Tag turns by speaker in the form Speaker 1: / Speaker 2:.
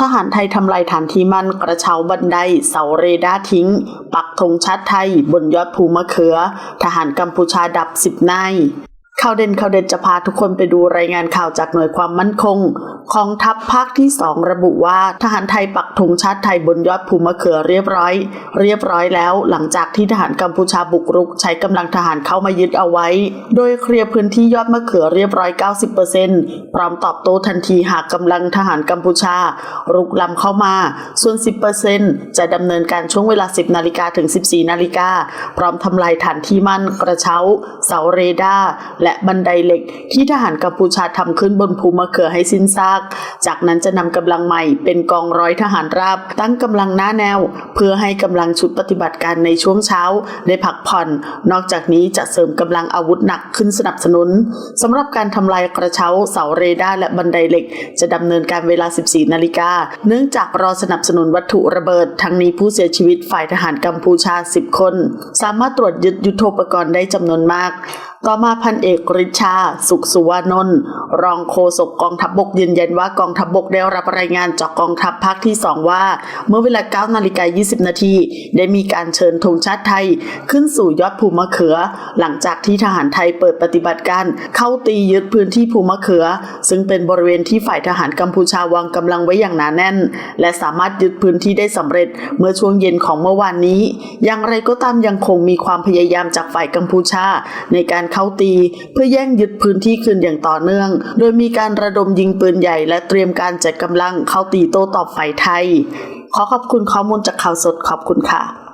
Speaker 1: ทหารไทยทำลายฐานที่มั่นกระเช้าบันได เสาเรดาร์ทิ้ง ปักธงชาติไทย บนยอดภูมะเขือ ทหารกัมพูชาดับสิบนายข่าวเด่นข่าวเด่นจะพาทุกคนไปดูรายงานข่าวจากหน่วยความมั่นคง ของทัพภาคที่สองระบุว่าทหารไทยปักธงชาติไทยบนยอดภูมะเขือเรียบร้อย เรียบร้อยแล้วหลังจากที่ทหารกัมพูชาบุกรุก ใช้กำลังทหารเข้ามายึดเอาไว้ โดยเคลียร์พื้นที่ยอดมะเขือเรียบร้อย 90%พร้อมตอบโต้ทันทีหากกำลังทหารกัมพูชา รุกล้ำเข้ามา ส่วน 10%จะดำเนินการช่วงเวลา 10 นาฬิกาถึง 14 นาฬิกาพร้อมทำลายฐานที่มั่นกระเช้า เสาเรดาร์และบันไดเหล็ก ที่ทหารกัมพูชาทำขึ้นบนภูมะเขือให้สิ้นซากจากนั้นจะนำกำลังใหม่เป็นกองร้อยทหารราบ ตั้งกำลังหน้าแนว เพื่อให้กำลังชุดปฏิบัติการในช่วงเช้าได้พักผ่อน นอกจากนี้จะเสริมกำลังอาวุธหนักขึ้นสนับสนุนสำหรับการทำลายกระเช้าเสาเรดาร์และบันไดเหล็ก จะดำเนินการเวลา 14 นาฬิกา เนื่องจากรอสนับสนุนวัตถุระเบิด ทั้งนี้ผู้เสียชีวิตฝ่ายทหารกัมพูชา 10 คน สามารถตรวจยึดยุทโธปกรณ์ได้จำนวนมากต่อมาพันเอกริชา สุขสุวานนท์รองโฆษกกองทัพบบกยืนยันว่ากองทัพบบกได้รับรายงานจากกองทัพภาคที่ 2 ว่า เมื่อเวลา9นาฬิกา20 นาทีได้มีการเชิญธงชาติไทย ขึ้นสู่ยอดภูมะเขือ หลังจากที่ทหารไทยเปิดปฏิบัติการเข้าตียึดพื้นที่ภูมะเขือ ซึ่งเป็นบริเวณที่ฝ่ายทหารกัมพูชาวางกำลังไว้อย่างหนาแน่น และสามารถยึดพื้นที่ได้สำเร็จเมื่อช่วงเย็นของเมื่อวานนี้ อย่างไรก็ตามยังคงมีความพยายามจากฝ่ายกัมพูชาในการเข้าตี เพื่อแย่งยึดพื้นที่คืนอย่างต่อเนื่อง โดยมีการระดมยิงปืนใหญ่และเตรียมการจัดกำลังเข้าตีโต้ตอบฝ่ายไทย ขอขอบคุณข้อมูลจากข่าวสดขอบคุณค่ะ